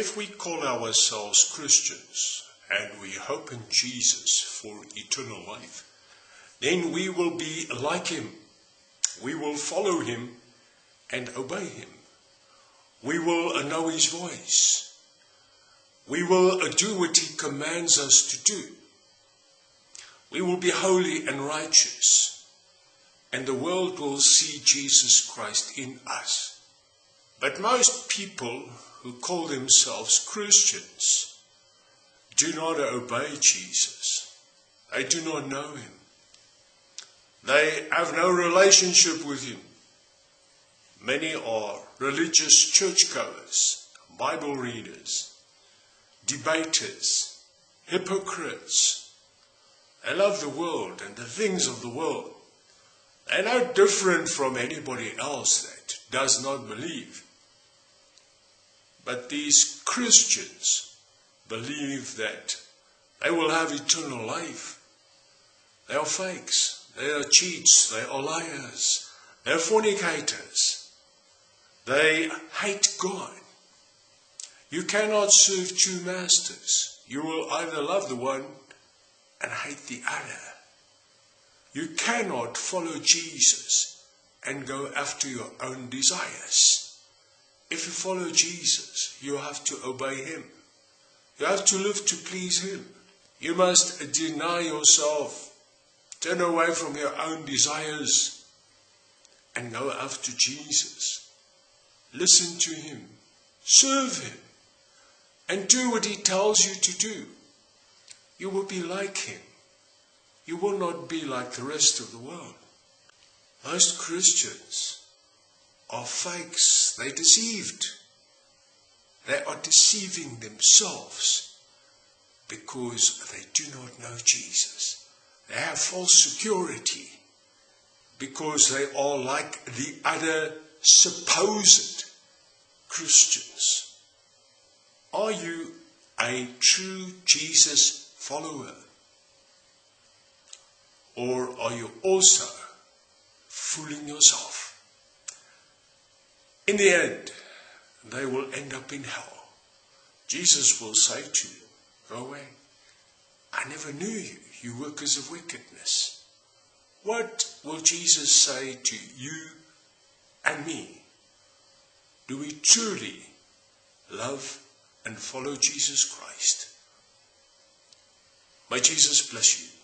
If we call ourselves Christians and we hope in Jesus for eternal life, then we will be like him. We will follow him and obey him. We will know his voice. We will do what he commands us to do. We will be holy and righteous. And the world will see Jesus Christ in us. But most people who call themselves Christians do not obey Jesus. They do not know him. They have no relationship with him. Many are religious churchgoers, Bible readers, debaters, hypocrites. They love the world and the things of the world. They're no different from anybody else that does not believe. But these Christians believe that they will have eternal life. They are fakes. They are cheats. They are liars. They are fornicators. They hate God. You cannot serve two masters. You will either love the one and hate the other. You cannot follow Jesus and go after your own desires. If you follow Jesus, you have to obey him. You have to live to please him. You must deny yourself, turn away from your own desires, and go after Jesus. Listen to him, serve him, and do what he tells you to do. You will be like him. You will not be like the rest of the world. Most Christians are fakes. They deceived. They are deceiving themselves because they do not know Jesus. They have false security because they are like the other supposed Christians. Are you a true Jesus follower? Or are you also fooling yourself? In the end, they will end up in hell. Jesus will say to you, Go away. I never knew you, you workers of wickedness. What will Jesus say to you and me? Do we truly love and follow Jesus Christ? May Jesus bless you.